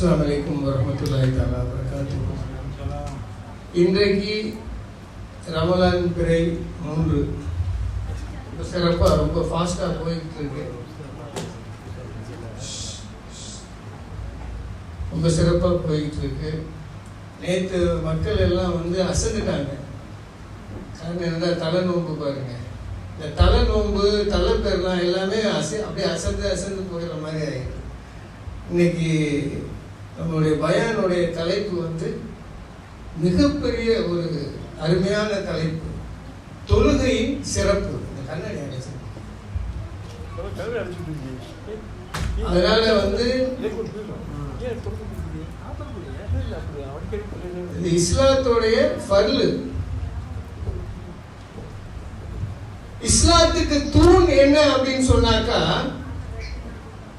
அஸ்லாம் அலைக்கும் வரமத்துல்லாய் தாலா வரகாத்து இன்றைக்கு ரமலான் பிறை மூன்று. ரொம்ப சிறப்பாக ரொம்ப ஃபாஸ்ட்டாக போயிட்டு இருக்கு ரொம்ப சிறப்பாக போயிட்டு இருக்கு நேற்று மக்கள் எல்லாம் வந்து அசந்துட்டாங்க. காரணம் என்னடா தலை நோன்பு பாருங்க. இந்த தலை நோம்பு தலை பேர்லாம் எல்லாமே அசை அப்படியே அசந்து அசந்து போயிடுற மாதிரி ஆயிடுது. இன்னைக்கு நம்மளுடைய பயானுடைய தலைப்பு வந்து மிகப்பெரிய ஒரு அருமையான தலைப்பு. தொழுகையின் சிறப்பு. இந்த கண்ணாடி அதனால வந்து இது இஸ்லாத்துடைய ஃபர்லு. இஸ்லாத்துக்கு தூண் என்ன அப்படின்னு சொன்னாக்கா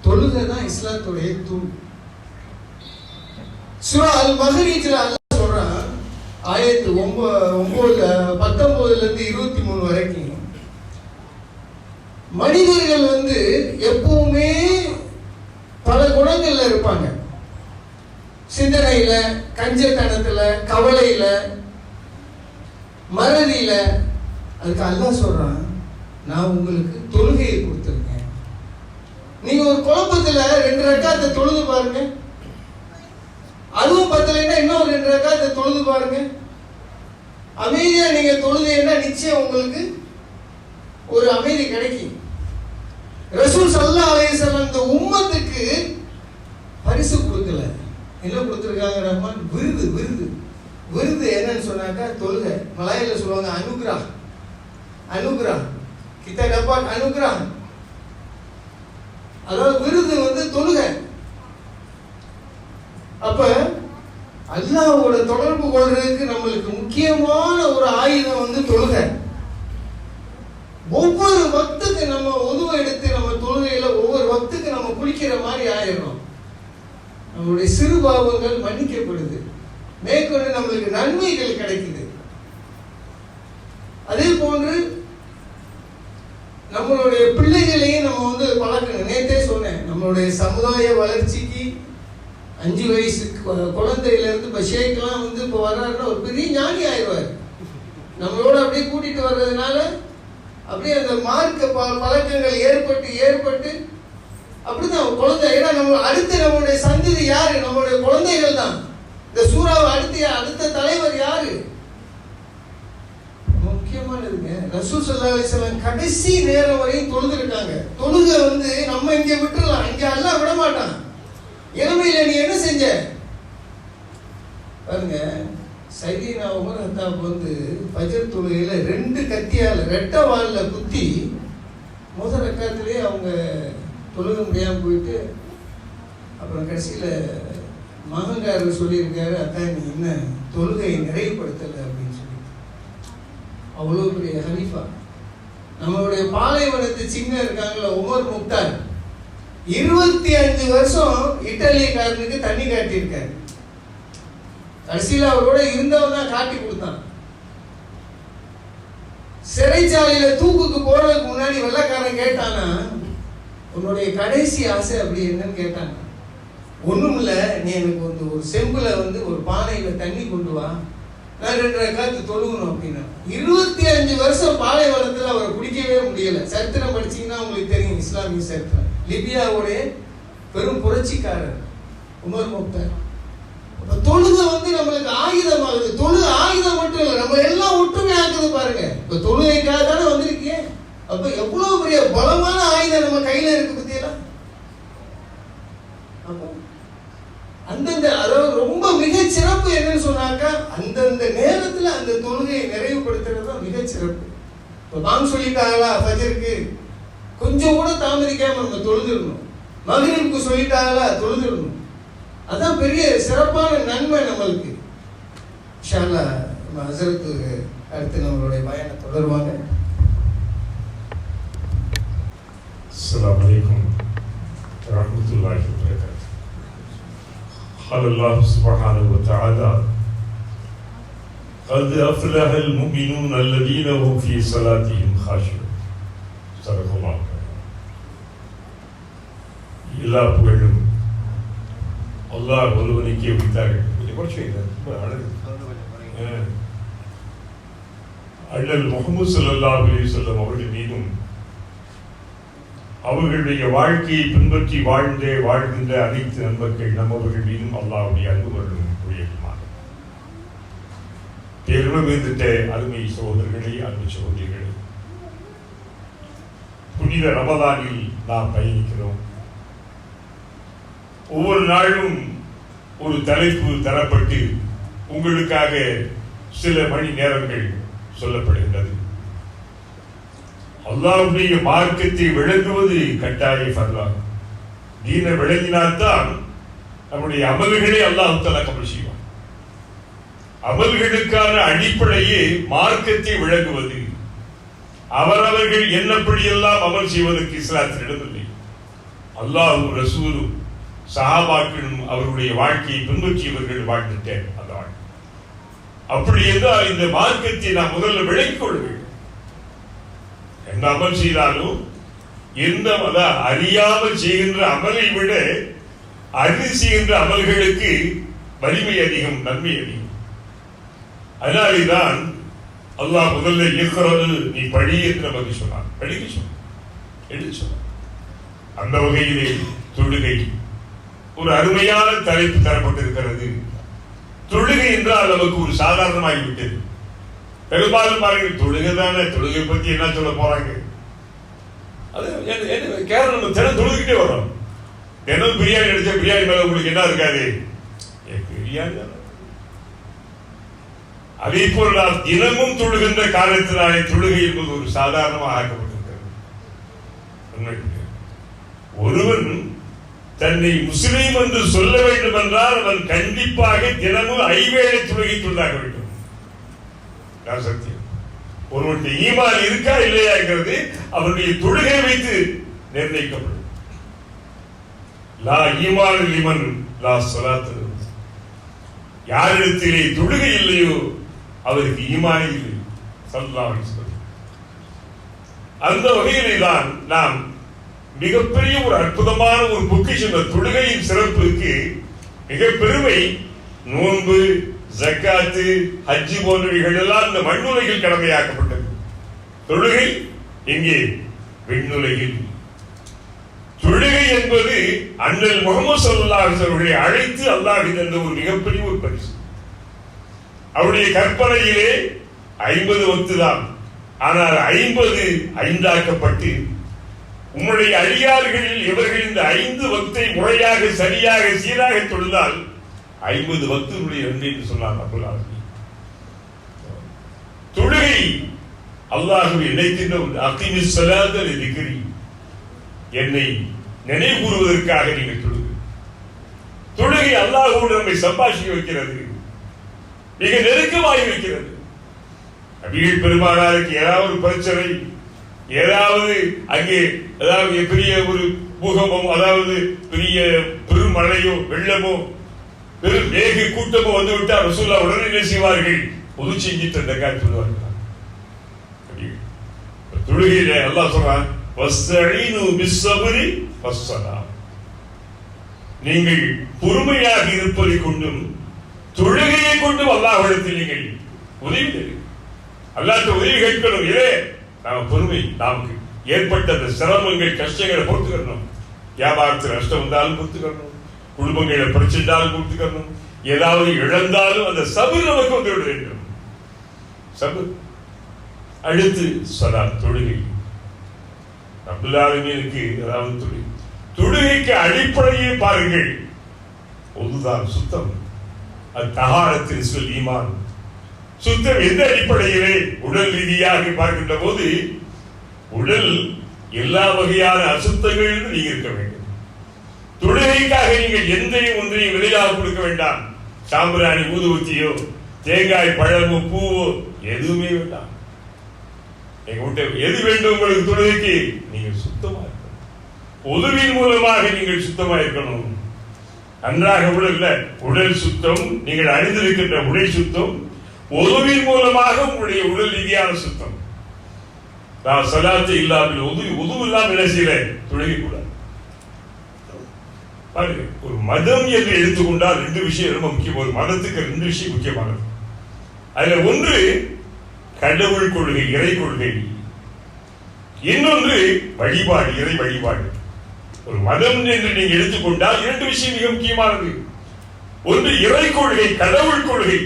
தொழுகை தான் இஸ்லாத்துடைய தூண். சுரா அல் மஹரீஜ்ல அல்லாஹ் சொல்றான். ஆயிரத்தி ஒன்பது ஒன்பது பத்தொன்பதுல இருந்து இருபத்தி மூணு வரைக்கும் மனிதர்கள் வந்து எப்பவுமே பல குணங்கள்ல இருப்பாங்க. சிந்தனையில கஞ்சத்தனத்துல கவலையில மறதியில. அதுக்கு அல்லா சொல்றான் நான் உங்களுக்கு தொழுகையை கொடுத்துருக்கேன். நீங்க ஒரு குழப்பத்துல ரெண்டு ரக்காத்தை தொழுது பாருங்க. அதுவும் பத்தலைன்னா இன்னும் ரெண்டு ரக்காத்தை தொழுது பாருங்க. அமைதியா நீங்க தொழுதீங்கன்னா நிச்சயம் உங்களுக்கு ஒரு அமைதி கிடைக்கும். ரசூல் சல்லா அலேசன் அந்த உம்மத்துக்கு பரிசு கொடுக்கல. என்ன கொடுத்துருக்காங்க ரஹ்மான்? விருது விருது. விருது என்னன்னு சொன்னாக்கா தொழுக. மலையில சொல்லுவாங்க அனுகிரா அனுகிரா கிட்ட டப்பா அனுகிரா அதாவது விருது வந்து தொழுக. அப்ப அல்லாவோட தொடர்பு கொள்றதுக்கு நம்மளுக்கு முக்கியமான ஒரு ஆயுதம் வந்து தொழுகை. ஒவ்வொரு பக்துக்கு நம்ம உதவ எடுத்து நம்ம தொழுகையில ஒவ்வொரு பக்துக்கு நம்ம குளிக்கிற மாதிரி ஆயிடும் நம்மளுடைய சிறு பாவங்கள் மன்னிக்கப்படுது. மேற்கொண்டு நம்மளுக்கு நன்மைகள் கிடைக்குது. அதே போன்று நம்மளுடைய பிள்ளைகளையும் நம்ம வந்து பழக்கணும். நேத்தே சொன்னேன் நம்மளுடைய சமுதாய வளர்ச்சிக்கு அஞ்சு வயசு குழந்தையிலேருந்து இருந்து இப்போ ஷேக்லாம் வந்து இப்போ வர்றாருன்னா ஒரு பெரிய ஞானி ஆயிடுவார். நம்மளோட அப்படியே கூட்டிகிட்டு வர்றதுனால அப்படியே அந்த மார்க்க ப பழக்கங்கள் ஏற்பட்டு ஏற்பட்டு அப்படிதான் குழந்தை. ஏன்னா நம்ம அடுத்து நம்மளுடைய சந்ததி யாரு? நம்மளுடைய குழந்தைகள் தான். இந்த சூறாவை அடுத்து அடுத்த தலைவர் யாரு? முக்கியமானதுங்க ரசூல் ஸல்லல்லாஹு கடைசி நேரம் வரையும் தொழுதுருக்காங்க தொழுக வந்து நம்ம இங்க விட்டுறலாம் இங்க எல்லாம் விட மாட்டான் இளமையில நீ என்ன செஞ்ச? பாருங்க சைதீனா உமர் ஹத்தாப் வந்து பஜர் தொழுகையில் ரெண்டு கத்தியால் ரெட்டை வாலில் குத்தி முதல் ரக்காத்திலே அவங்க தொழுக முடியாமல் போயிட்டு அப்புறம் கடைசியில் மகங்காரர் சொல்லியிருக்காரு அக்கா நீ என்ன தொழுகையை நிறைவுபடுத்தலை? அப்படின்னு சொல்லி அவ்வளோ பெரிய ஹலீஃபா. நம்மளுடைய பாலைவனத்து சின்ன இருக்காங்களா உமர் முக்தார். இருபத்தி அஞ்சு வருஷம் இட்டாலியக்காரனுக்கு தண்ணி காட்டியிருக்காரு. கடைசியில் அவரோட இருந்தவன் தான் காட்டி கொடுத்தான். சிறைச்சாலையில தூக்குக்கு போறதுக்கு முன்னாடி வெள்ளக்காரன் கேட்டானா உன்னுடைய கடைசி ஆசை அப்படி என்னன்னு கேட்டாங்க ஒன்றும் இல்லை நீ எனக்கு வந்து ஒரு செம்பில் வந்து ஒரு பானையில் தண்ணி கொண்டு வா. நான் ரெண்டரை காற்று தொழுகணும் அப்படின்னா இருபத்தி அஞ்சு வருஷம் பாலைவனத்தில் அவரை பிடிக்கவே முடியலை. சரித்திரம் படிச்சீங்கன்னா உங்களுக்கு தெரியும் இஸ்லாமிய சரித்திரம். லிபியாவுடைய பெரும் புரட்சிக்காரர் உமர் முக்தர். அப்ப வந்து நம்மளுக்கு ஆயுதமாகுது தொழு ஆயுதம் மட்டும் இல்லை நம்ம எல்லாம் ஒற்றுமை ஆகுது பாருங்க. இப்ப தொழுகைக்காக தானே வந்திருக்கீங்க? அப்ப எவ்வளவு பெரிய பலமான ஆயுதம் நம்ம கையில இருக்கு பத்தியெல்லாம்? அந்தந்த அதாவது ரொம்ப மிகச் சிறப்பு என்னன்னு சொன்னாக்கா அந்தந்த நேரத்துல அந்த தொழுகையை நிறைவுபடுத்துறது தான் மிக சிறப்பு இப்போ பாங்க சொல்லிட்டாங்களா ஃபஜருக்கு? கொஞ்சம் கூட தாமதிக்காம நம்ம தொழுதுடணும் மகரிப்புக்கு சொல்லிட்டாங்களா தொழுதுடணும் அதான் பெரிய சிறப்பான நன்மை நம்மளுக்கு இன்ஷால்லா நம்ம ஹசரத்து அடுத்து நம்மளுடைய பயணம் தொடருவாங்க السلام عليكم ورحمة الله وبركاته قال الله سبحانه وتعالى قد أفلح المؤمنون الذين هم في صلاتهم خاشعون صدق الله العظيم. எல்லா புகழும் அல்லாஹ் ஒருவனுக்கே வைத்தார்கள். அண்ணல் முகமது ஸல்லல்லாஹு அலைஹி வஸல்லம் அவர்கள் மீதும் அவர்களுடைய வாழ்க்கையை பின்பற்றி வாழ்ந்த வாழ்கின்ற அனைத்து நண்பர்கள் நம்மவர்கள் மீதும் அல்லாஹ்வுடைய அன்பு வருடம் புரியலுமாக பெருமை மீதுட்ட அருமை சகோதரர்களே அன்பு சகோதரிகளே புனித ரமதானில் நாம் பயணிக்கிறோம். ஒவ்வொரு நாளும் ஒரு தலைப்பு தரப்பட்டு உங்களுக்காக சில மணி நேரங்கள் சொல்லப்படுகின்றது. அல்லாவுடைய மார்க்கத்தை விளங்குவது கட்டாய ஃபர்லான் தீன விளங்கினால்தான் நம்முடைய அமல்களை அல்லாஹ் கமல் செய்வான். அமல்களுக்கான அடிப்படையே மார்க்கத்தை விளங்குவது. அவரவர்கள் என்னப்படியெல்லாம் அமல் செய்வதற்கு இஸ்லாத்தில் இடமில்லை. அல்லாஹும் ரசூலும் சகாபாக்களும் அவருடைய வாழ்க்கையை பின்பற்றியவர்கள் வாழ்ந்துட்ட அந்த வாழ்க்கை அப்படி என்றால் இந்த மார்க்கத்தை நாம் முதல்ல விளங்கிக் கொள்ள எந்த அமல் செய்தாலும் எந்த அதான் அறியாமல் செய்கின்ற அமலை விட அறிந்து செய்கின்ற அமல்களுக்கு வலிமை அதிகம் நன்மை அதிகம். அதனாலேதான் அல்லாஹ் முதல்ல இயக்கிறது நீ படி என்று நமக்கு சொன்னான். படிக்க சொன்னான். எழுதி சொன்னான். அந்த வகையிலே தொழுகை ஒரு அருமையான தலைப்பு தரப்பட்டிருக்கிறது. தொழுகை என்றால் நமக்கு ஒரு சாதாரணமாகிவிட்டது. பெரும்பாலும் பாருங்க தொழுகை தானே தொழுகை பத்தி என்ன சொல்ல போறாங்க? அது என்ன- கேரளம் நம்ம தினம் தொழுதுகிட்டே வரோம். தினம் பிரியாணி அடிச்சா பிரியாணி மேல உங்களுக்கு என்ன இருக்காது? பிரியாணி தானே. அதே போல் நாம் தினமும் தொழுகின்ற காலத்தினாலே தொழுகை என்பது ஒரு சாதாரணமாக ஆக்கப்பட்டிருக்கிறது. ஒருவன் தன்னை முஸ்லீம் என்று சொல்ல வேண்டும் என்றால் அவன் கண்டிப்பாக தினமும் ஐவேளை துணை தொண்டாக வேண்டும். சத்தியம் ஒருவனுடைய ஈமான் இருக்கா இல்லையா என்கிறது அவனுடைய தொழுகை வைத்து நிர்ணயிக்கப்படும். லா ஈமான் லிமன் லா சொலாத்து யாரிடத்திலே தொழுகை இல்லையோ அவருக்கு ஈமானே இல்லை. சொல்லலாம் அந்த வகையிலே தான் நாம் மிகப்பெரிய ஒரு அற்புதமான ஒரு பொக்கிஷம் இந்த தொழுகையின் சிறப்புக்கு மிக பெருமை. நோன்பு ஜக்காத்து ஹஜ்ஜி போன்றவைகள் எல்லாம் இந்த மண்ணுலகில் கடமையாக்கப்பட்டது. தொழுகை எங்கே? விண்ணுலகில். தொழுகை என்பது அண்ணல் முகமது ஸல்லல்லாஹு அவர்களை அழைத்து அல்லாஹ் தந்த ஒரு மிகப்பெரிய ஒரு பரிசு. அவருடைய கற்பனையிலே ஐம்பது ஒத்துதான். ஆனால் ஐம்பது ஐந்தாக்கப்பட்டு உங்களுடைய அடியார்களில் இவர்கள் இந்த ஐந்து வக்தை முறையாக சரியாக சீராக தொழுதால் ஐம்பது பக்தர்களுடைய நன்றி என்று சொன்னார் அபுல் தொழுகை அல்லாஹுவை இணைக்கின்ற ஒரு அகிமி சலாத திக்ரி. என்னை நினைவு கூறுவதற்காக நீங்கள் தொழுகு தொழுகை அல்லாஹோடு நம்மை சம்பாஷிக்க வைக்கிறது. மிக நெருக்கமாகி வைக்கிறது நபிகள் பெருமானாருக்கு ஏதாவது ஒரு பிரச்சனை ஏதாவது அங்கே அதாவது பெரிய ஒரு பூகம்பம் அதாவது பெரிய பெருமழையோ வெள்ளமோ பெரும் வேக கூட்டமோ வந்துவிட்டால் ரசூல்லா உடனே என்ன செய்வார்கள்? பொது செஞ்சிட்டு அந்த காய் சொல்லுவார்கள் தொழுகையில அல்லாஹ் சொல்றான் நீங்கள் பொறுமையாக இருப்பதை கொண்டும் தொழுகையை கொண்டும் அல்லாஹ் நீங்கள் உதவி அல்லாட்ட உதவி கேட்கணும் இதே நாம பொறுமை நமக்கு ஏற்பட்ட அந்த சிரமங்கள் கஷ்டங்களை பொறுத்துக்கணும். வியாபாரத்தில் நஷ்டம் வந்தாலும் பொறுத்துக்கணும். குடும்பங்களை பிரச்சனை பொறுத்துக்கணும். ஏதாவது இழந்தாலும் அந்த சபு நமக்கு வந்து விட வேண்டும் சபு. அடுத்து சதா தொழுகை. அப்துல்லாலுமீனுக்கு அதாவது தொழுகை தொழுகைக்கு அடிப்படையே பாருங்கள். ஒன்றுதான் சுத்தம். அது தகாரத்தில் சொல் ஈமான். சுத்தம் எந்த அடிப்படையிலே உடல் ரீதியாக பார்க்கின்ற போது உடல் எல்லா வகையான அசுத்தங்களிலும் நீங்க இருக்க வேண்டும். தொழுகைக்காக நீங்கள் எந்த ஒன்றையும் விலையாக கொடுக்க வேண்டாம். சாம்பிராணி ஊதுவத்தியோ தேங்காய் பழமோ பூவோ எதுவுமே வேண்டாம். எங்க எது வேண்டும் உங்களுக்கு தொழுகைக்கு? நீங்கள் சுத்தமா இருக்கணும். உதவியின் மூலமாக நீங்கள் சுத்தமா இருக்கணும். நன்றாக உடல் உடல் சுத்தம் நீங்கள் அணிந்திருக்கின்ற உடை சுத்தம் உதவியின் மூலமாக உங்களுடைய உடல் ரீதியான சுத்தம். நான் சலாத்து இல்லாமல் உதவி உதவு இல்லாமல் என்ன செய்வேன் தொழுகை கூடாது ஒரு மதம் என்று எடுத்துக்கொண்டால் ரெண்டு விஷயம் ரொம்ப முக்கியம். ஒரு மதத்துக்கு ரெண்டு விஷயம் முக்கியமானது. அதுல ஒன்று கடவுள் கொள்கை இறை கொள்கை. இன்னொன்று வழிபாடு இறை வழிபாடு. ஒரு மதம் என்று நீங்க எடுத்துக்கொண்டால் இரண்டு விஷயம் மிக முக்கியமானது. ஒன்று இறை கொள்கை கடவுள் கொள்கை.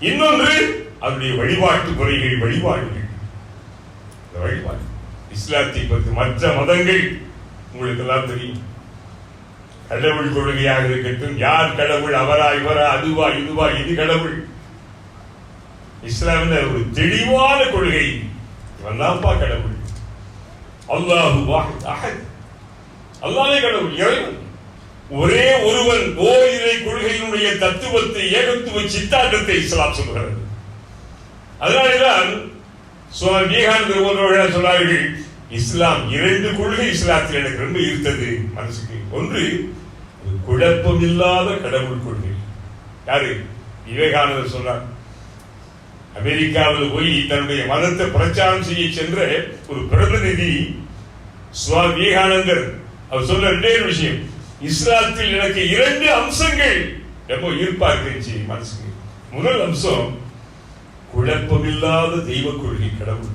இன்னொன்று அவருடைய வழிபாட்டு முறைகள் வழிபாடுகள். வழிபாடு. இஸ்லாத்தை பற்றி மற்ற மதங்கள் உங்களுக்கு எல்லாம் தெரியும். கடவுள் கொள்கையாக இருக்கட்டும் யார் கடவுள் அவரா இவரா அதுவா இதுவா இது கடவுள். இஸ்லாமில் ஒரு தெளிவான கொள்கை. இவன் கடவுள். அல்லாஹு வாஹித் கடவுள் இறைவன். ஒரே ஒருவன் ஓரிரை கொள்கையினுடைய தத்துவத்தை ஏகத்துவ சித்தாந்தத்தை இஸ்லாம் சொல்கிறது அதனால்தான் சுவாமி விவேகானந்தர் போன்றவர்கள் சொன்னார்கள் இஸ்லாம் இரண்டு கொள்கை இஸ்லாத்தில் எனக்கு ரொம்ப இருந்தது மனசுக்கு. ஒன்று குழப்பம் குழப்பமில்லாத கடவுள் கொள்கை. யாரு? விவேகானந்தர் சொன்னார். அமெரிக்காவில் போய் தன்னுடைய மதத்தை பிரச்சாரம் செய்ய சென்ற ஒரு பிரதிநிதி சுவாமி விவேகானந்தர். அவர் சொன்ன ரெண்டே விஷயம். இஸ்லாத்தில் எனக்கு இரண்டு அம்சங்கள். ரொம்ப ஈர்ப்பா இருந்துச்சு மனசுக்கு. முதல் அம்சம் குழப்பமில்லாத தெய்வ கொள்கை கடவுள்.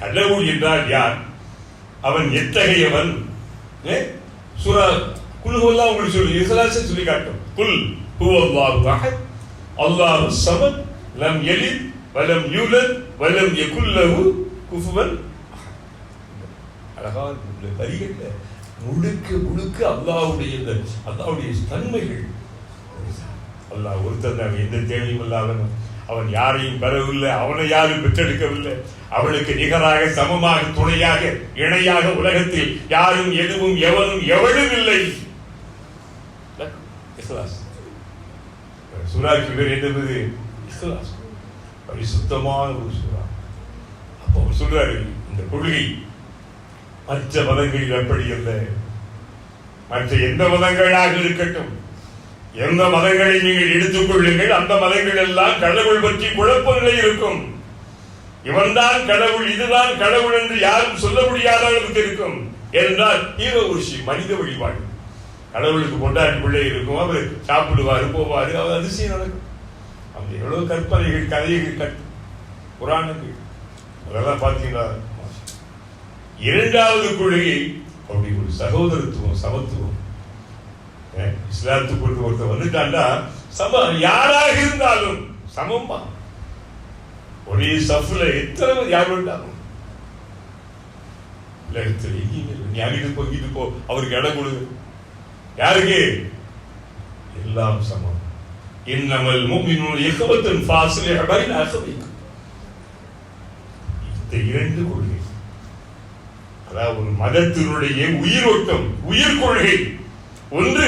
கடவுள் என்றால் யார்? அவன் எத்தகையவன்? சுரா சூரா குல்ஹுவல்லா உங்களுக்கு சொல்லி. இஸ்லாச சொல்லி காட்டும். குல் ஹுவல்லாஹு அஹத். அல்லாஹு சமத். லம் யலித் வலம் யூலத் வலம் யகுல்லஹு குஃபுவன் அழகான வரிகட்ட முழுக்க முழுக்க அல்லாவுடைய இந்த அல்லாஹ்வுடைய தன்மைகள். அல்லாஹ் ஒருத்தன் தான். எந்த தேவையும் இல்லாதவன். அவன் யாரையும் பெறவில்லை. அவனை யாரும் பெற்றெடுக்கவில்லை. அவளுக்கு நிகராக சமமாக துணையாக இணையாக உலகத்தில் யாரும் எதுவும் எவனும் எவனும் இல்லை. இஸ்லாஸ். பேர் என்னது இஸ்லாஸ். பரிசுத்தமான ஒரு சுறா. அப்போ அவர் சொல்றாரு இந்த கொள்கை மற்ற மதங்களில் அப்படி இல்லை? மற்ற எந்த மதங்களாக இருக்கட்டும்? எந்த மதங்களை நீங்கள் எடுத்துக் கொள்ளுங்கள்? அந்த மதங்கள் எல்லாம் கடவுள் பற்றி குழப்பங்களே இருக்கும். இவன்தான் கடவுள் இதுதான் கடவுள் என்று யாரும் சொல்ல முடியாத அளவுக்கு இருக்கும். என்றால் ஹீரோ உருஷி மனித வழிபாடு. கடவுளுக்கு பொண்டாட்டி பிள்ளை இருக்கும் அவர் சாப்பிடுவாரு போவாரு அவர் அதிசயம் நடக்கும். அந்த எவ்வளவு கற்பனைகள் கதைகள் கட்டு புராணங்கள். அதெல்லாம் பார்த்தீங்கன்னா இரண்டாவது கொள்கை அப்படி ஒரு சகோதரத்துவம் சமத்துவம். ஏன், இஸ்லாத்துக்கு ஒருத்தர் வந்துட்டாண்டா சம யாராக இருந்தாலும் சமமா ஒரே சஃப்ல எத்தனை யார் வேண்டாலும் இல்லை. நீ அங்கிட்டு போ இங்கிட்டு போ அவருக்கு இடம் கொடு. யாருக்கு? எல்லாம் சமம். இன்னமல் முஃமினூன இஹ்வத்துன் ஃபாஸிலிஹ் பைன அஹ்வைக்கும் இந்த இரண்டு கொள்கை. அதாவது ஒரு மதத்தினுடைய உயிரோட்டம் உயிர் கொள்கை. ஒன்று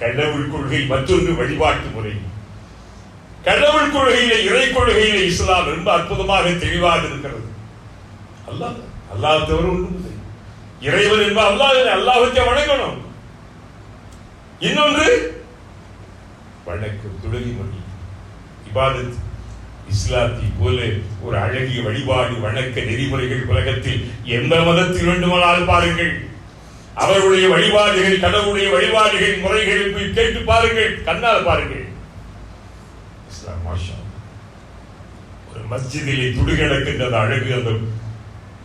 கடவுள் கொள்கை மற்றொன்று வழிபாட்டு முறை. கடவுள் கொள்கையில இறை கொள்கையில இஸ்லாம் ரொம்ப அற்புதமாக தெளிவாக இருக்கிறது. அல்லாஹ் அல்லாஹ் தவிர ஒன்றும் இல்லை. இறைவன் என்ப அல்லாஹ் அல்லாஹத்தை வணங்கணும். இன்னொன்று வணக்கம் துளவி மொழி. இபாதத்து இஸ்லாத்தை போல ஒரு அழகிய வழிபாடு வணக்க நெறிமுறைகள் உலகத்தில் எந்த மதத்தில் வேண்டுமானால் பாருங்கள். அவர்களுடைய வழிபாடுகள் கடவுளுடைய வழிபாடுகள் முறைகள் போய் கேட்டு பாருங்கள். கண்ணால் பாருங்கள். இஸ்லாம் மாஷா ஒரு மஸ்ஜிதிலே துடுகிடக்கின்ற அந்த அழகு அந்த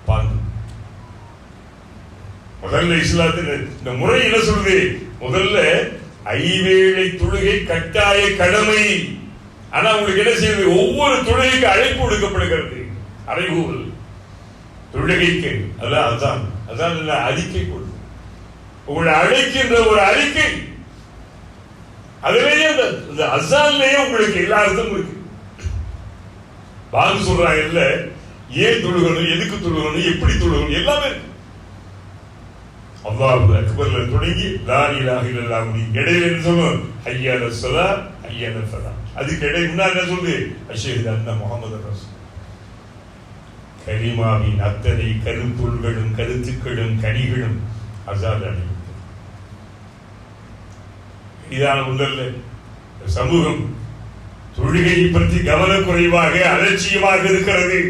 பாங்கு. முதல்ல இஸ்லாத்தின் இந்த முறை என்ன சொல்லுது? முதல்ல ஐவேளை தொழுகை கட்டாய கடமை. ஆனா உங்களுக்கு என்ன செய்வது? ஒவ்வொரு தொழுகைக்கு அழைப்பு கொடுக்கப்படுகிறது அறைகூவல். தொழுகைக்கு அதான் அதான் அதான் அறிக்கை கொடு. உங்களை அழைக்கின்ற ஒரு அறிக்கை. அதுலயே அந்த இந்த அசான்லயே உங்களுக்கு எல்லா அர்த்தமும் இருக்கு. பாங்கு சொல்றாங்க இல்ல. ஏன் தொழுகணும்? எதுக்கு தொழுகணும்? எப்படி தொழுகணும்? எல்லாமே இருக்கு. அல்லாஹ் அக்பர்ல தொடங்கி லா இலாஹ இடையில என்ன சொல்லணும் ஐயா சலா ஐயான சலா. அதுக்கு இடையே முன்னாடி என்ன சொல்லுது? அஷேது அண்ணா முகமது ரசூல். கரிமாவின் அத்தனை கருப்பொருள்களும் கருத்துக்களும் கனிகளும் அசாத் அடைந்தது இதான ஒன்றல்ல சமூகம் தொழுகையை பற்றி கவனக்குறைவாக அலட்சியமாக இருக்கிறது.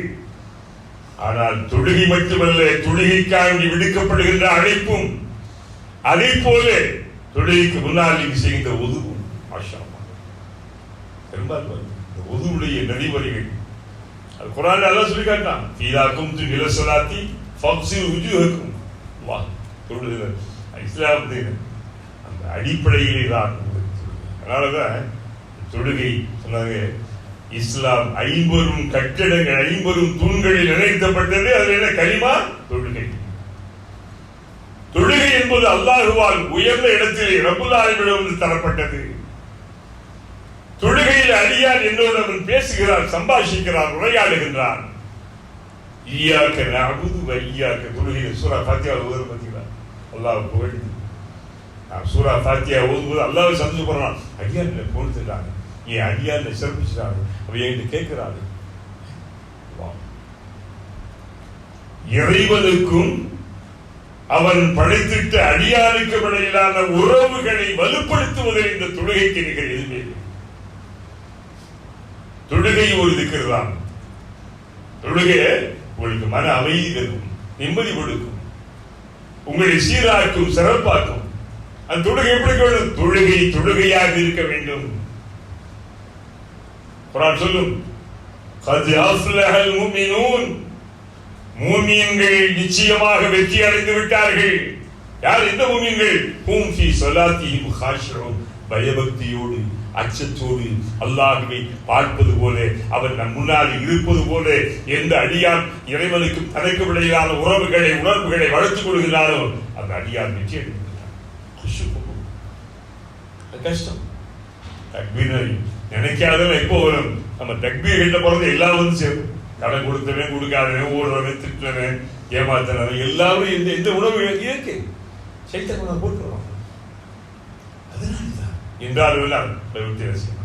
ஆனால் தொழுகை மட்டுமல்ல தொழுகைக்காக விடுக்கப்படுகின்ற அழைப்பும் அதே போல தொழுகைக்கு முன்னால் நீங்க செய்கின்ற உதவும் பெரும்பாலும் இந்த உதவுடைய அது குரான் நல்லா சொல்லி காட்டான் ஃபீதா கும்து நிலசலாத்தி பப்சி உஜுஹக்கும். வா தொழுது இஸ்லாம் அந்த அடிப்படையிலே தான் உங்களுக்கு தொழுகை. அதனாலதான் தொழுகை சொன்னாங்க இஸ்லாம் ஐம்பெரும் கட்டிடங்கள் ஐம்பெரும் தூண்களில் இணைக்கப்பட்டது அதில் என்ன கரிமா தொழுகை. தொழுகை என்பது அல்லாஹுவால் உயர்ந்த இடத்திலே ரபுல்லாவிடம் தரப்பட்டது. தொழுகையில் அடியார் என்னோடு அவன் பேசுகிறார் சம்பாஷிக்கிறார் உரையாடுகின்றார். ஈயாக்க நஅபுது வையாக்க தொழுகையில் சூரா பாத்தியா ஓதுற பார்த்தீங்களா? அல்லாஹ் புகழ்ந்து. நான் சூரா பாத்தியா ஓதும்போது அல்லாவை சந்திச்சு போறான் ஐயா என்னை போடுத்துட்டாங்க என் அடியார் என்னை சிறப்பிச்சுட்டாங்க அவ என்கிட்ட கேட்கிறாரு. வா. இறைவனுக்கும் அவன் படைத்திட்ட அடியாருக்கும் இடையிலான உறவுகளை வலுப்படுத்துவதில் இந்த தொழுகைக்கு நிகழ் எதுவுமே இல்லை. தொழுகை ஒரு திக்கிறதான் தொழுகை உங்களுக்கு மன அமைதி தரும் நிம்மதி கொடுக்கும் உங்களை சீராக்கும் சிறப்பாக்கும். அந்த தொழுகை எப்படி இருக்க வேண்டும் தொழுகை தொழுகையாக இருக்க வேண்டும். குரான் சொல்லும் மூமியன்கள் நிச்சயமாக வெற்றி அடைந்து விட்டார்கள். யார்? இந்த மூமியன்கள் பயபக்தியோடு அச்சத்தோடு அல்லாஹுவை பார்ப்பது போல அவன் நம் முன்னால் இருப்பது போல எந்த அடியான் இறைவனுக்கு தனக்கு இடையிலான உறவுகளை உணர்வுகளை வளர்த்துக் கொள்கிறாரோ அந்த அடியான் வெற்றி கஷ்டம். தக்பீர் நினைக்காதவன் எப்போ வரும்? நம்ம தக்பீர் கிட்ட பிறந்த எல்லாம் வந்து சேரும். கடன் கொடுத்தவன் கொடுக்காதவன் ஓடுறவன் திட்டுறவன் ஏமாத்துறவன் எல்லாரும் இந்த இந்த உணவு இருக்கு சைத்தன் குணம் போட்டுருவான். அதனாலதான் என்றாலும் வித்தியாசம்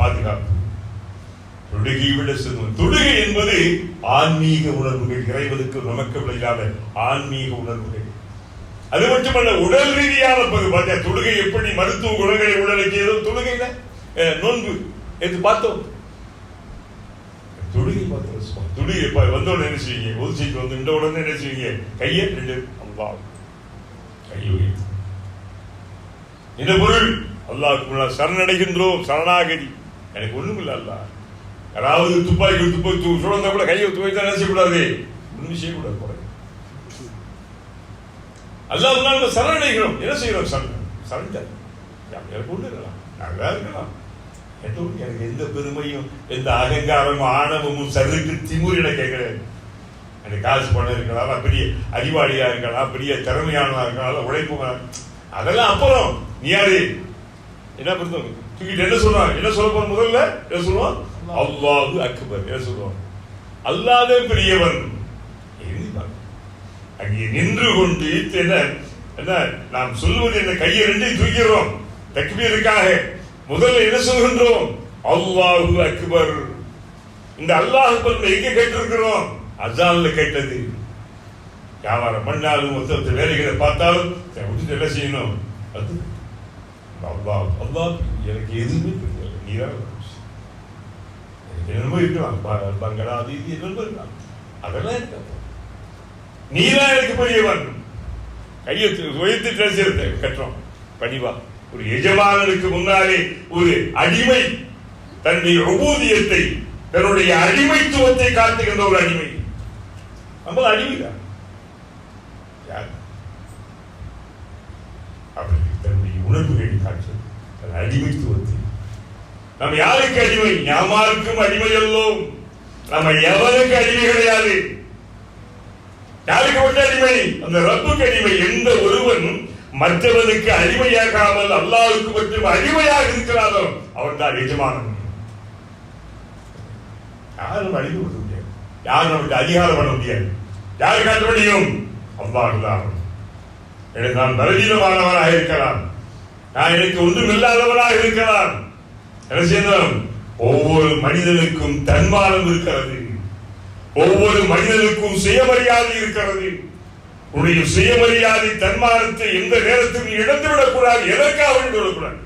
பாதுகாப்பு. விட சிறந்தது என்பது ஆன்மீக உணர்வுகள் இறைவனுக்கு நமக்கு விளையாத ஆன்மீக உணர்வுகள். அது மட்டுமல்ல உடல் ரீதியான பார்த்தா தொழுகை எப்படி மருத்துவ குணங்களை உடலுக்கு தொழுகையில நோன்பு என்று பார்த்தோம். தொழுகை பார்த்தோம் தொழுகை வந்த உடனே என்ன செய்வீங்க? ஒரு சீட்டு வந்து இந்த உடனே என்ன செய்வீங்க? கையை ரெண்டு அல்லா கையை உயர்த்து. என்ன பொருள் அல்லாவுக்கு சரணடைகின்றோம். சரணாகதி. எனக்கு ஒண்ணும் இல்லை அல்லா யாராவது துப்பாக்கி துப்பாக்கி தூ சுழந்தா கூட கையை துப்பாக்கி தான் என்ன செய்யக்கூடாது? ஒண்ணும் செய்யக்கூடாது கூட அல்லாஹ் நம்ம சரணடைகிறோம். என்ன செய்யறோம் சரண் சரண்டர் எனக்கு ஒண்ணு இருக்கலாம். நல்லா இருக்கலாம் எனக்கு எந்த பெருமையும் எந்த அகங்காரமும் ஆணவமும் சருக்கு திமுர் எனக்கு கிடையாது எனக்கு காசு பணம் இருக்கலாம் பெரிய அறிவாளியா இருக்கலாம் பெரிய திறமையானவா இருக்கலாம் உழைப்பு அதெல்லாம் அப்புறம். நீ யாரு என்ன பொறுத்தவங்க தூக்கிட்டு என்ன சொல்றான்? என்ன சொல்ல போன முதல்ல என்ன சொல்லுவான்? அல்லாஹு அக்பர். என்ன சொல்லுவான்? அல்லாத பெரியவன். அங்கே நின்று கொண்டு என்ன? என்ன? நாம் சொல்வது என்ன? கையை ரெண்டையும் தூக்கிறோம் தக்பீருக்காக முதல்ல என்ன சொல்கின்றோம்? அல்லாஹு அக்பர். இந்த அல்லாஹ் அக்பர் எங்க கேட்டிருக்கிறோம்? அசான்ல கேட்டது. வியாபாரம் பண்ணாலும் மொத்தத்தை வேலைகளை பார்த்தாலும் விட்டுட்டு என்ன செய்யணும்? அது அல்லா அல்லா எனக்கு எதுவுமே தெரியல நீதான் எனக்கு என்னமோ இருக்கலாம் பங்களா அது இது என்னமோ இருக்கலாம் அதெல்லாம் இருக்க நீதான் எனக்கு பெரியவன் கையை தூ- உயர்த்தி பேசுறது கட்டுறோம் பணிவா ஒரு எஜமானனுக்கு முன்னாலே ஒரு அடிமை தன்னுடைய உபூதியத்தை தன்னுடைய அடிமைத்துவத்தை காத்துகின்ற ஒரு அடிமை நம்ம அடிமைதான் யார் அவருக்கு தன்னுடைய உணர்வுகள் அடிமைத்துவத்தில் நம்ம யாருக்கு அடிமை? யாமாருக்கும் அடிமை அல்லோம் நம்ம எவருக்கு அடிமை கிடையாது? யாருக்கு மட்டும் அடிமை? அந்த ரப்புக்கு அடிமை. எந்த ஒருவன் மற்றவனுக்கு அடிமையாகாமல் அல்லாவுக்கு மட்டும் அடிமையாக இருக்கிறாரோ அவன் தான் எஜமானன். யாரும் அடிமை கொடுக்க முடியாது. யாரும் நமக்கு அதிகாரம் பண்ண முடியாது. யார் காட்ட முடியும் அல்லாஹ் தான். எனக்கு நான் பலவீனமானவனாக இருக்கலாம் நான் எனக்கு ஒன்றும் இல்லாதவராக இருக்கலாம். என்ன ஒவ்வொரு மனிதனுக்கும் தன்மானம் இருக்கிறது. ஒவ்வொரு மனிதனுக்கும் சுயமரியாதை இருக்கிறது. உன்னுடைய சுயமரியாதை தன்மானத்தை எந்த நேரத்திலும் இழந்து விடக்கூடாது எதற்காக இழந்து விடக்கூடாது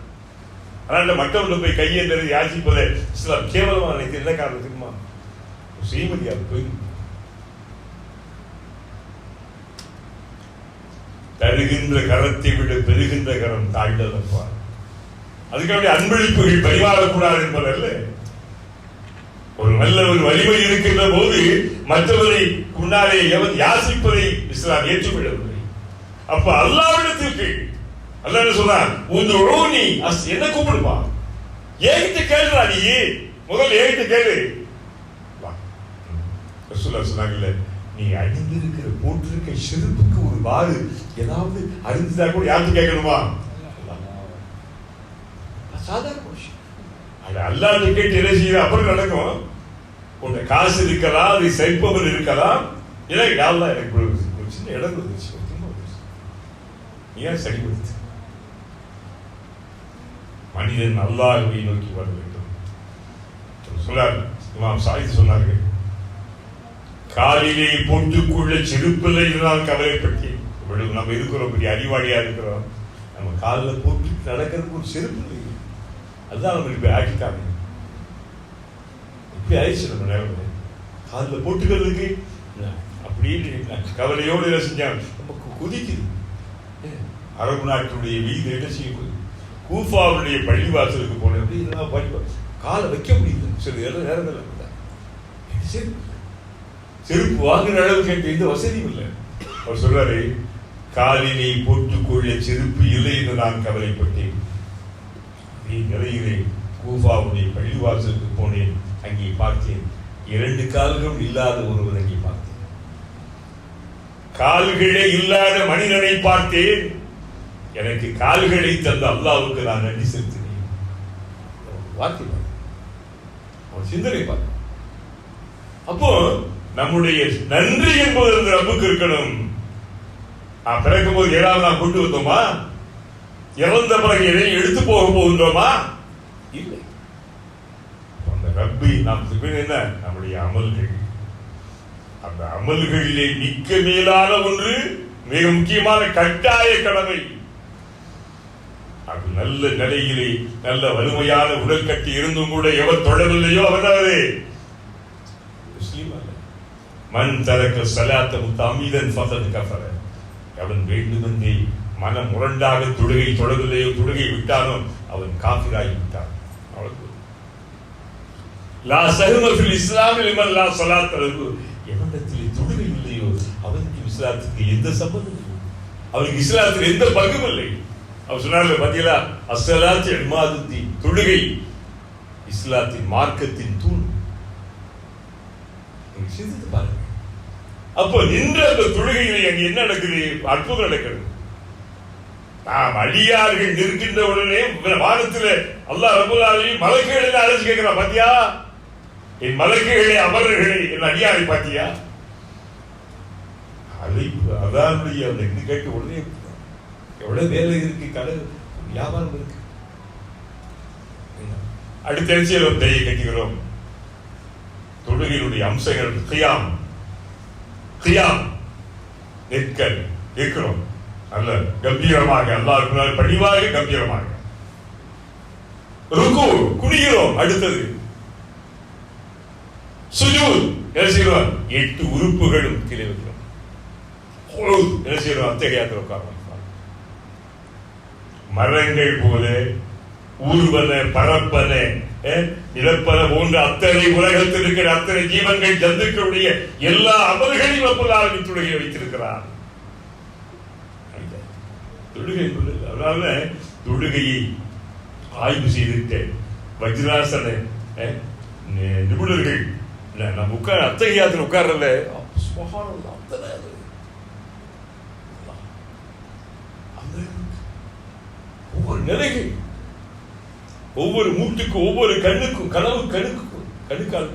அதனால மற்றவர்கள் போய் கையேந்தது யாசிப்பதை இஸ்லாம் கேவலமா நினைத்து என்ன காரணம் தெரியுமா? சுயமரியாதை போய் தருகின்ற கரத்தை விட பெறுகின்ற கரம் தாழ்ந்ததப்பா அதுக்காக அன்பளிப்புகள் பரிமாறக்கூடாது என்பதல்ல. ஒரு நல்ல ஒரு வலிமை இருக்கின்ற போது மற்றவரை முன்னாலே எவன் யாசிப்பதை இஸ்லாம் ஏற்றுக்கொள்ளவில்லை அப்ப அல்லாவிடத்திற்கு அல்ல என்ன சொன்னான்? உன் நீ அஸ் என்ன கூப்பிடுப்பா ஏகிட்டு கேளுடா நீ. முதல்ல ஏகிட்டு கேளு. வா. சொன்னாங்கல்ல நீ அணிந்திருக்கிற போட்டிருக்க செருப்புக்கு ஒரு வாறு. ஏதாவது அணிந்ததா கூட யாருக்கு கேட்கணுமா? சாதாரண விஷயம் அது அல்லாஹ் கேட்டு என்ன செய்யற அப்புறம் நடக்கும். உன்னை காசு இருக்கலாம் அதை சைப்பவர் இருக்கலாம் இல்லை யாரெல்லாம் எனக்கு ஒரு சின்ன இடம் இருந்துச்சு ஒரு ஏன் சரிபடுத்து மனிதன் நல்லா நோக்கி வர வேண்டும். சொன்னார் இமாம் சாயித் சொன்னார்கள் காலிலே பொட்டுக்குள்ள செருப்பில்லை நான் கவலைப்பட்டேன். இவ்வளவு நம்ம இருக்கிறோம் பெரிய அறிவாளியா இருக்கிறோம். நம்ம காலில் போட்டு நடக்கிறதுக்கு ஒரு செருப்பு இல்லை. அதுதான் நம்ம இப்ப ஆக்கிட்டாங்க இப்படி ஆயிடுச்சு நம்ம நேரம் காலில் போட்டுக்கிறதுக்கு அப்படின்னு கவலையோடு என்ன செஞ்சாங்க? நமக்கு குதிக்குது. ஏன்? அரபு நாட்டுடைய வீடு என்ன செய்யும் கூஃபாவுடைய பள்ளிவாசலுக்கு போனேன் அப்படி இதெல்லாம் பள்ளி காலை வைக்க முடியல. சில இடம் நேரத்தில் செருப்பு வாங்குற அளவுக்கு எந்த வசதியும் இல்லை. அவர் சொல்றாரு காலினை போட்டுக்கொள்ள செருப்பு இல்லை என்று நான் கவலைப்பட்டேன். நீ நிலையிலே கூஃபாவுடைய பள்ளிவாசலுக்கு போனேன் அங்கே பார்த்தேன். இரண்டு கால்களும் இல்லாத ஒருவர் அங்கே பார்த்தேன். கால்களே இல்லாத மனிதனை பார்த்தேன். எனக்கு கால்களை தந்த அல்லாவுக்கு நான் நன்றி செலுத்தினேன். வார்த்தை அவன் சிந்தனை பாரு அப்போ நம்முடைய நன்றி என்பது இந்த ரப்புக்கு இருக்கணும். நான் பிறக்கும் போது ஏழாவது நாம் கொண்டு வந்தோமா? இறந்த பிறகு எதையும் எடுத்து போக போகின்றோமா? இல்லை. அந்த ரப்பி நாம் என்ன? நம்முடைய அமல்கள். அந்த அமல்களிலே மிக்க மேலான ஒன்று மிக முக்கியமான கட்டாய கடமை. அது நல்ல நிலையிலே நல்ல வலிமையான உடல் கட்டி இருந்தும் கூட எவர் தொடரவில்லையோ அவர் முஸ்லீம் மண் தரக்க சலாத்த முத்தமீதன் ஃபகத் கஃபர. அவன் வேண்டுமென்றே மனம் முரண்டாக தொழுகை தொடரவில்லையோ தொழுகை விட்டானோ அவன் காஃபிராகி விட்டான். அவளுக்கு லா சகுமஃபில் இஸ்லாமில் இமல் லா ஸலாத் அளவு எவனிடத்தில் தொழுகை இல்லையோ அவனுக்கு இஸ்லாத்துக்கு எந்த சம்பந்தம் இல்லை. அவனுக்கு இஸ்லாத்தில் எந்த பங்கும் இல்லை. அவர் சொன்னார்ல பாத்தீங்களா? அஸ்ஸலாத்து இமாதுத்தி தொழுகை இஸ்லாத்தின் மார்க்கத்தின் தூண். சிந்தித்து பாருங்க. அப்போ நின்ற அந்த தொழுகையிலே அங்கே என்ன நடக்குது? அற்புதம் நடக்கிறது. நாம் அடியார்கள் நிற்கின்ற உடனே வானத்தில் அல்லாஹ் ரபுல் மலக்குகளில் அழைச்சு கேட்கிறான் பாத்தியா? என் மலக்குகளே அமரர்களே. என் அடியாரை பாத்தியா? அழைப்பு அதானுடைய அந்த இது கேட்ட உடனே எவ்வளவு வேலை இருக்கு கடை வியாபாரம் இருக்கு. அடுத்த நிச்சயம் தையை கட்டுகிறோம் தொழுகையினுடைய அம்சங்கள் கையாமல் கியாம் நிற்க இருக்கிறோம். நல்ல கம்பீரமாக அல்லாஹ் பணிவாக கம்பீரமாக. ருக்கு குனிகிறோம் அடுத்தது. சுஜூத் என்ன செய்கிறோம் எட்டு உறுப்புகளும் கீழே வைக்கிறோம் குழுத் என்ன செய்கிறோம் அத்தகையாத்திர உட்கார்ந்து மரங்கள் போல ஊர்வன பரப்பன அஹ், போன்ற அத்தனை உலகத்தில் இருக்கிற அத்தனை ஜீவன்கள் ஜந்துக்களுடைய எல்லா அமல்களையும் அப்பொழுது தொழுகை வைத்திருக்கிறார் தொழுகை அதனால தொழுகையை ஆய்வு செய்துட்டு வஜ்ராசன நிபுணர்கள் நம்ம உட்கார் அத்தகையாத்துல உட்கார்றல அத்தனை அது. ஒவ்வொரு நிலைகள் ஒவ்வொரு மூட்டுக்கும் ஒவ்வொரு கண்ணுக்கும் கனவு கணுக்கும் கணுக்கால்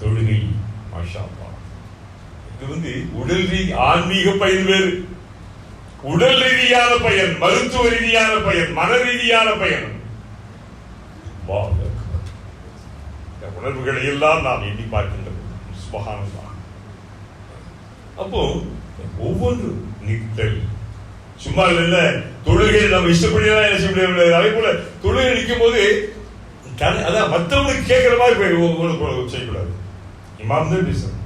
தொழுகை மாஷா இது வந்து உடல் ரீதி ஆன்மீக பயன் வேறு. உடல் ரீதியான பயன் மருத்துவ ரீதியான பயன் மன ரீதியான பயன். உணர்வுகளை எல்லாம் நாம் எண்ணி பார்க்கின்றது அப்போ ஒவ்வொன்று நித்தல் சும்மா இல்ல தொழுகை நம்ம இஷ்டப்படியெல்லாம் என்ன செய்ய முடியாது அதே போல தொழுகை நிற்கும் போது அதான் மற்றவங்களுக்கு கேட்கிற மாதிரி போய் உங்களுக்கு செய்யக்கூடாது. இமாம் தான் பேசுறேன்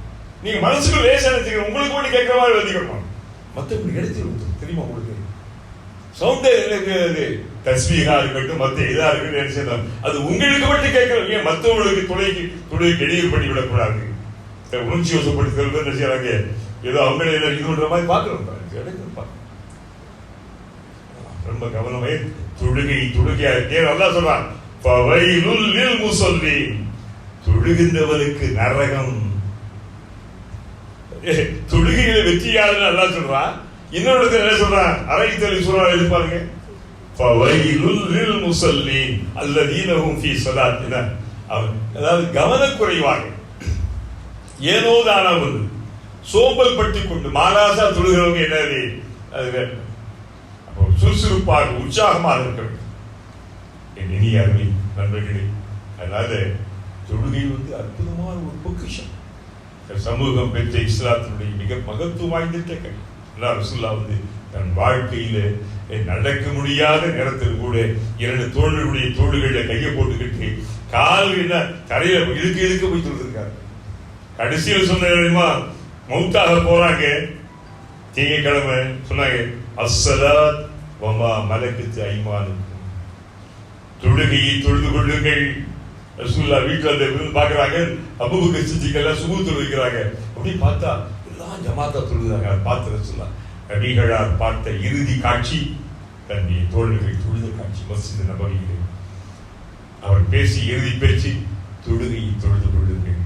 நீங்க மனசுக்கு லேசா நினைச்சுக்க உங்களுக்கு மட்டும் கேட்கிற மாதிரி வச்சுக்கணும் மற்றவங்களுக்கு எடுத்து தெரியுமா உங்களுக்கு? அது தஸ்மீகா இருக்கட்டும் மத்த இதா இருக்கட்டும் என்ன செய்யலாம்? அது உங்களுக்கு மட்டும் கேட்கணும் ஏன் மற்றவங்களுக்கு துணைக்கு துணைக்கு இடையூறு பண்ணி விடக்கூடாது? உணர்ச்சி வசப்படுத்துறது என்ன செய்யறாங்க? ஏதோ அவங்களே இது பண்ற மாதிரி பாக்குறோம் பாருங்க. எடுக்கணும் பாருங்க. ரொம்ப கவனமே தொழுகை தொழுகையா இருக்கே நல்லா சொல்றான். "ஃபவைலுல் லில் முஸல்லீன்." தொழுகின்றவனுக்கு நரகம். ஏ, தொழுகையில வெற்றியாளர் நல்லா சொல்றான். இன்னொரு இடத்துல என்ன சொல்றான்? அரை தெளி சொல்றா எழுப்பாருங்க ஃபவைலுல் லில் முஸல்லீன் அல்லதீன ஹும் ஃபீ ஸலாத்தினா அவன் அதாவது கவனக்குறைவாக. ஏனோ தானா வந்து சோம்பல் பட்டி கொண்டு மாலாசா தொழுகிறவங்க என்னது? சுறுசுறுப்பாக உற்சாகமாக இருக்க வேண்டும் என் இனிய அருமை நண்பர்களே அதனால தொழுகை வந்து அற்புதமான ஒரு பொக்கிஷம். சமூகம் பெற்ற இஸ்லாத்தினுடைய மிக மகத்துவம் வாய்ந்த கல்வி அல்லாஹ் ரசூல்லா வந்து தன் வாழ்க்கையில நடக்க முடியாத நேரத்தில் கூட இரண்டு தோழர்களுடைய தோள்களில் கையை போட்டுக்கிட்டு கால் என்ன தரையில இழுக்க இழுக்க போய் சொல்லிருக்காரு கடைசியில் சொன்ன மௌத்தாக போறாங்க. திங்கக்கிழமை சொன்னாங்க. அஸ்ஸலாத் வமா மலக்கத்து ஐமானுக்கும். தொழுகையை தொழுது கொள்ளுங்கள். ரசூல்லா வீட்டில் அந்த விருந்து பார்க்குறாங்க. அபுபக்கர் சித்திக்கெல்லாம் சுகு தொழுகிறாங்க. அப்படி பார்த்தா எல்லாம் ஜமாத்தா தொழுதாங்க அதை பார்த்து ரசூல்லா நபிகளார் பார்த்த இறுதி காட்சி தன்னுடைய தோழர்களை தொழுத காட்சி மசித நபவியிலே. அவர் பேசி இறுதி பேச்சு தொழுகையை தொழுது கொள்ளுங்கள்.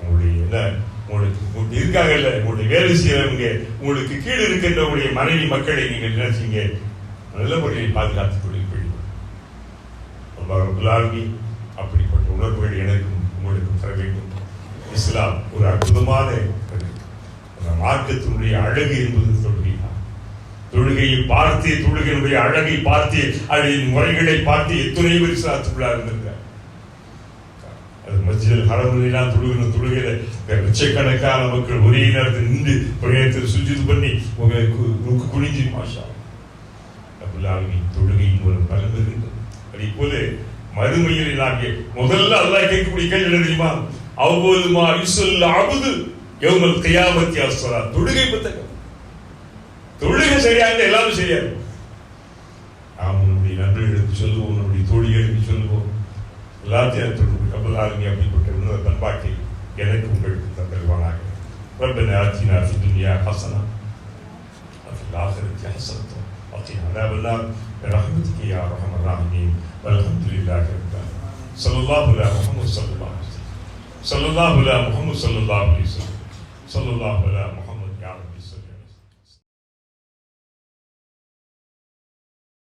உங்களுடைய என்ன உங்களுக்கு இருக்காங்க இல்லை உங்களுடைய வேலை செய்யறவங்க உங்களுக்கு கீழே இருக்கின்ற உங்களுடைய மனைவி மக்களை நீங்கள் என்ன செய்யுங்க? நல்ல முறையில் பாதுகாத்துக் கொள்ளுங்கள். அப்படிப்பட்ட உணர்வுகள் எனக்கும் உங்களுக்கும் தர வேண்டும். இஸ்லாம் ஒரு அற்புதமான அந்த மார்க்கத்தினுடைய அழகு என்பது தொழுகைதான் தொழுகையை பார்த்து தொழுகையினுடைய அழகை பார்த்து அதன் முறைகளை பார்த்து எத்தனை பேர் சாத்துள்ளார்கள் மஸ்ஜிதில் ஹரமுலாம் தொழுகிற தொழுகையில லட்சக்கணக்கான மக்கள் ஒரே நேரத்தில் நின்று பிரயத்தில் சுஜித் பண்ணி உங்களுக்கு ருக்கு குனிஞ்சு மாஷா அபுல்லாமி தொழுகையின் ஒரு பலன் இருக்கின்றது அதே போல மறுமையில் நாங்க முதல்ல அல்லாஹ் கேட்கக்கூடிய கேள்வி தெரியுமா அவ்வளவு மா யுசல்ல அபுது யௌமல் கியாமத்தி அஸ்ஸலா தொழுகை புத்தகம் தொழுகை சரியா இருந்தா எல்லாமே சரியா இருக்கும் நாம் நம்முடைய நண்பர்களுக்கு சொல்லுவோம் நம்முடைய தோழிகளுக்கு சொல்லுவோம் لاجئتكم قبل أن يميتك من ذنبك يلكم بكم تلوانا ربنا آتنا في الدنيا حسنة وفي الآخرة حسنة وقنا عذاب النار برحمتك يا أرحم الراحمين والحمد لله رب العالمين صلى الله على محمد صلى الله عليه وسلم صلى الله على محمد صلى الله عليه وسلم صلى الله على محمد